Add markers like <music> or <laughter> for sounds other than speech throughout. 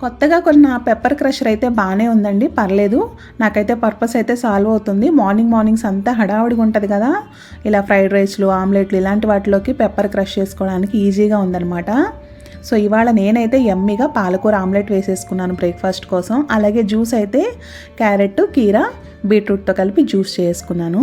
కొత్తగా కొన్న pepper crusher అయితే బాగానే ఉందండి పర్లేదు. నాకైతే పర్పస్ అయితే సాల్వ్ అవుతుంది. మార్నింగ్ మార్నింగ్స్ అంతా హడావుడిగా ఉంటుంది కదా. ఇలా ఫ్రైడ్ రైస్లు ఆమ్లెట్లు ఇలాంటి వాటిలోకి పెప్పర్ క్రష్ చేసుకోవడానికి ఈజీగా ఉందన్నమాట. సో ఇవాళ నేనైతే ఎమ్మిగా పాలకూర ఆమ్లెట్ వేసేసుకున్నాను బ్రేక్ఫాస్ట్ కోసం. అలాగే జ్యూస్ అయితే క్యారెట్ కీరా బీట్రూట్తో కలిపి జ్యూస్ చేసుకున్నాను.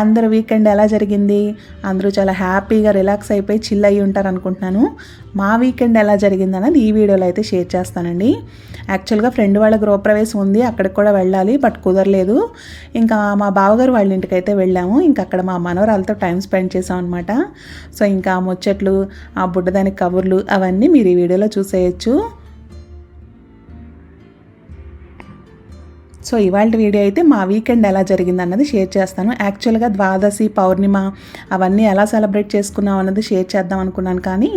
అందరు వీకెండ్ ఎలా జరిగింది? అందరూ చాలా హ్యాపీగా రిలాక్స్ అయిపోయి చిల్ అయ్యి ఉంటారు అనుకుంటున్నాను. మా వీకెండ్ ఎలా జరిగింది అన్నది ఈ వీడియోలో అయితే షేర్ చేస్తానండి. యాక్చువల్గా ఫ్రెండ్ వాళ్ళ గృహప్రవేశం ఉంది అక్కడికి కూడా వెళ్ళాలి బట్ కుదరలేదు. ఇంకా మా బావగారు వాళ్ళ ఇంటికి అయితే వెళ్ళాము. ఇంకా అక్కడ మా మనవరాలతో టైం స్పెండ్ చేసాం అనమాట సో ఇంకా ముచ్చట్లు ఆ బుడ్డదానికి కబుర్లు అవన్నీ మీరు ఈ వీడియోలో చూసేయచ్చు. సో ఇవాళ వీడియో అయితే మా వీకెండ్ ఎలా జరిగింది అన్నది షేర్ చేస్తాను. యాక్చువల్గా ద్వాదశి పౌర్ణిమ అవన్నీ ఎలా సెలబ్రేట్ చేసుకున్నాం అన్నది షేర్ చేద్దాం అనుకున్నాను కానీ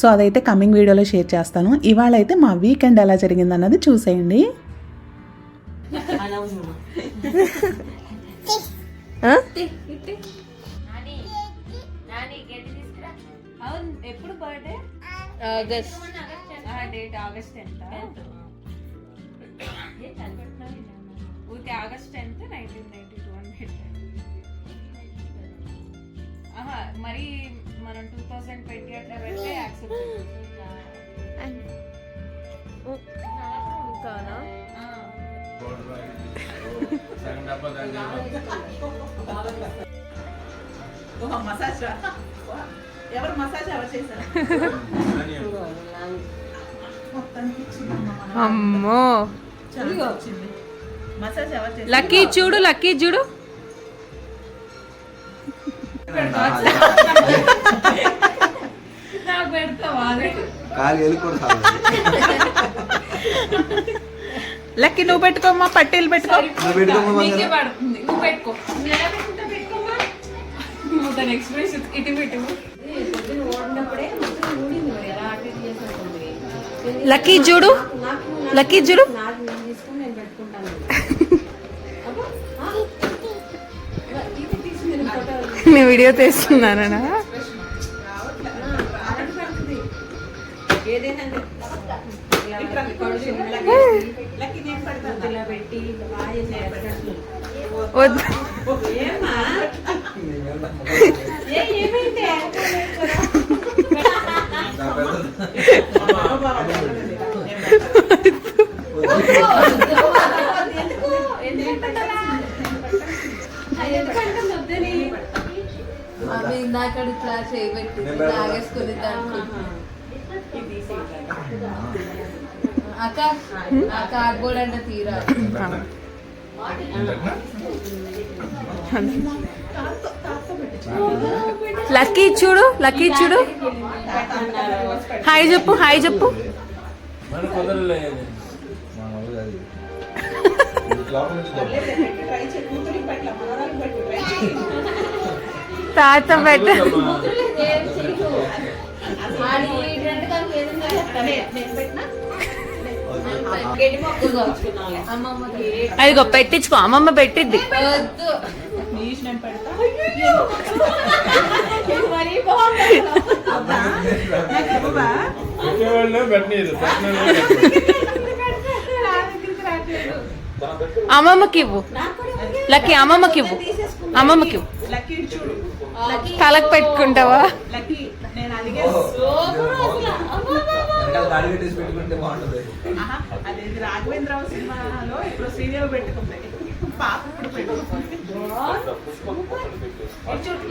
సో అదైతే కమింగ్ వీడియోలో షేర్ చేస్తాను. ఇవాళ అయితే మా వీకెండ్ ఎలా జరిగింది అన్నది చూసేయండి. అవును ఎప్పుడు birthday August date August tenth ఊరికే August tenth nineteen ninety two అని పెట్టాను ఆహా మరి మనం టూ థౌజండ్ ట్వంటీ అట్లా పెడితే యాక్సెప్ట్ కానా మసాజ్ ఎవరు మసాజ్ ఎవరు చేశారు అమ్మో. ఎవరు చేశారు లక్కీ చూడు లక్కీ చూడు. లక్కీ నువ్వు పెట్టుకోమ్మా పట్టీలు పెట్టుకో. లక్కీ చూడు. లక్కీ చూడు. నేను వీడియో తీస్తున్నానా? వద్దు. <laughs> ఇందాక ఇట్లా చేయబెట్టి తాగేసుకుని అక్క ఆ కార్డ్బోర్డ్ అంటే తీరా. లక్కీ చూడు లక్కీ చూడు. హాయ్ చెప్పు హాయ్ చెప్పు. <laughs> నుంచి తాత పెట్ట అదిగో పెట్టించుకో. అమ్మమ్మ పెట్టిద్ది. అమ్మమ్మకి ఇవ్వు. లక్కీ అమ్మమ్మకి ఇవ్వు. అమ్మమ్మకి ఇవ్వు. తలకు పెట్టుకుంటావా? లక్కీ. నేను అడిగే వెనకాల తాడి కట్టేసి పెట్టుకుంటే బాగుంటుంది. ఆహా, అదేంటి రాఘవేంద్రరావు సినిమాలో ఇప్పుడు పెట్టుకుంది. పాప పెట్టుకుంది.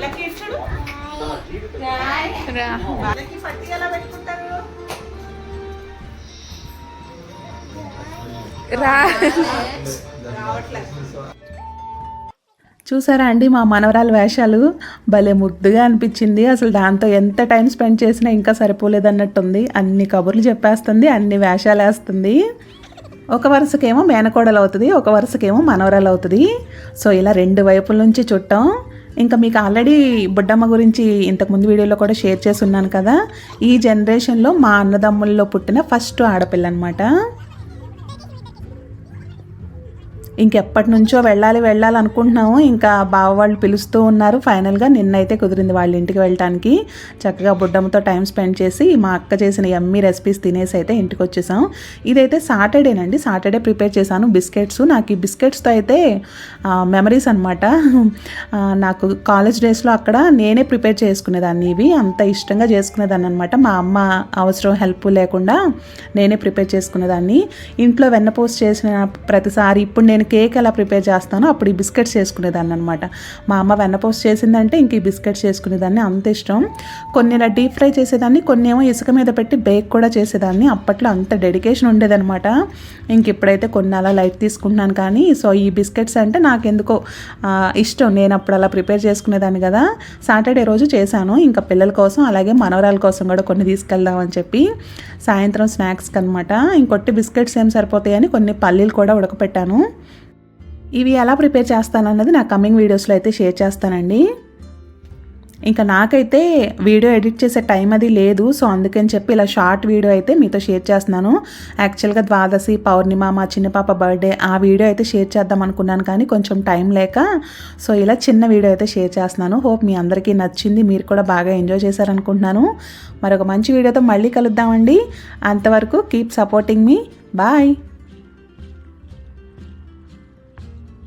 లక్కీ రా. వాళ్ళకి పట్టి ఎలా పెట్టుకుంటారు? రా. చూసారా అండి మా మనవరాల వేషాలు? భలే ముద్దుగా అనిపించింది. అసలు దాంతో ఎంత టైం స్పెండ్ చేసినా ఇంకా సరిపోలేదన్నట్టుంది. అన్ని కబుర్లు చెప్పేస్తుంది అన్ని వేషాలు వేస్తుంది ఒక వరుసకేమో మేనకోడలు అవుతుంది ఒక వరుసకేమో మనవరాలు అవుతుంది సో ఇలా రెండు వైపుల నుంచి చుట్టాం. ఇంకా మీకు ఆల్రెడీ బుడ్డమ్మ గురించి ఇంతకుముందు వీడియోలో కూడా షేర్ చేసి ఉన్నాను కదా. ఈ జనరేషన్లో మా అన్నదమ్ముల్లో పుట్టిన ఫస్ట్ ఆడపిల్ల అనమాట ఇంకెప్పటి నుంచో వెళ్ళాలి వెళ్ళాలి అనుకుంటున్నాము. ఇంకా బావ వాళ్ళు పిలుస్తూ ఉన్నారు. ఫైనల్గా నిన్నైతే కుదిరింది వాళ్ళ ఇంటికి వెళ్ళటానికి. చక్కగా బుడ్డమ్మతో టైం స్పెండ్ చేసి మా అక్క చేసిన ఎమ్మి రెసిపీస్ తినేసి అయితే ఇంటికి వచ్చేసాం. ఇదైతే సాటర్డేనండి సాటర్డే ప్రిపేర్ చేశాను. బిస్కెట్స్. నాకు ఈ బిస్కెట్స్తో అయితే మెమరీస్ అనమాట నాకు కాలేజ్ డేస్లో అక్కడ నేనే ప్రిపేర్ చేసుకునేదాన్ని ఇవి. అంత ఇష్టంగా చేసుకునేదాన్ని అనమాట మా అమ్మ అవసరం హెల్ప్ లేకుండా నేనే ప్రిపేర్ చేసుకునేదాన్ని. ఇంట్లో వెన్నపోస్ట్ చేసిన ప్రతిసారి ఇప్పుడు నేను కేక్ ఎలా ప్రిపేర్ చేస్తానో అప్పుడు ఈ బిస్కెట్స్ చేసుకునేదాన్ని అనమాట మా అమ్మ వెన్నపోస్ట్ చేసిందంటే ఇంక ఈ బిస్కెట్స్ చేసుకునేదాన్ని అంత ఇష్టం. కొన్ని ఇలా డీప్ ఫ్రై చేసేదాన్ని కొన్ని ఏమో ఇసుక మీద పెట్టి బేక్ కూడా చేసేదాన్ని. అప్పట్లో అంత డెడికేషన్ ఉండేదనమాట ఇంక ఇప్పుడైతే కొన్ని అలా లైట్ తీసుకుంటున్నాను కానీ సో ఈ బిస్కెట్స్ అంటే నాకెందుకో ఎందుకో ఇష్టం. నేను అప్పుడు అలా ప్రిపేర్ చేసుకునేదాన్ని కదా. సాటర్డే రోజు చేశాను. ఇంకా పిల్లల కోసం అలాగే మనవరాల కోసం కూడా కొన్ని తీసుకెళ్దామని చెప్పి సాయంత్రం స్నాక్స్కి అనమాట ఇంకొట్టి బిస్కెట్స్ ఏం సరిపోతాయని కొన్ని పల్లీలు కూడా ఉడకపెట్టాను. ఇవి ఎలా ప్రిపేర్ చేస్తానన్నది నా కమింగ్ వీడియోస్లో అయితే షేర్ చేస్తానండి. ఇంకా నాకైతే వీడియో ఎడిట్ చేసే టైం అది లేదు సో అందుకని చెప్పి ఇలా షార్ట్ వీడియో అయితే మీతో షేర్ చేస్తున్నాను. యాక్చువల్గా ద్వాదశి పౌర్ణిమ మా చిన్న పాప బర్త్డే ఆ వీడియో అయితే షేర్ చేద్దాం అనుకున్నాను కానీ కొంచెం టైం లేక సో ఇలా చిన్న వీడియో అయితే షేర్ చేస్తున్నాను. హోప్ మీ అందరికీ నచ్చింది మీరు కూడా బాగా ఎంజాయ్ చేశారనుకుంటున్నాను. మరొక మంచి వీడియోతో మళ్ళీ కలుద్దామండి. అంతవరకు కీప్ సపోర్టింగ్ మీ. బాయ్.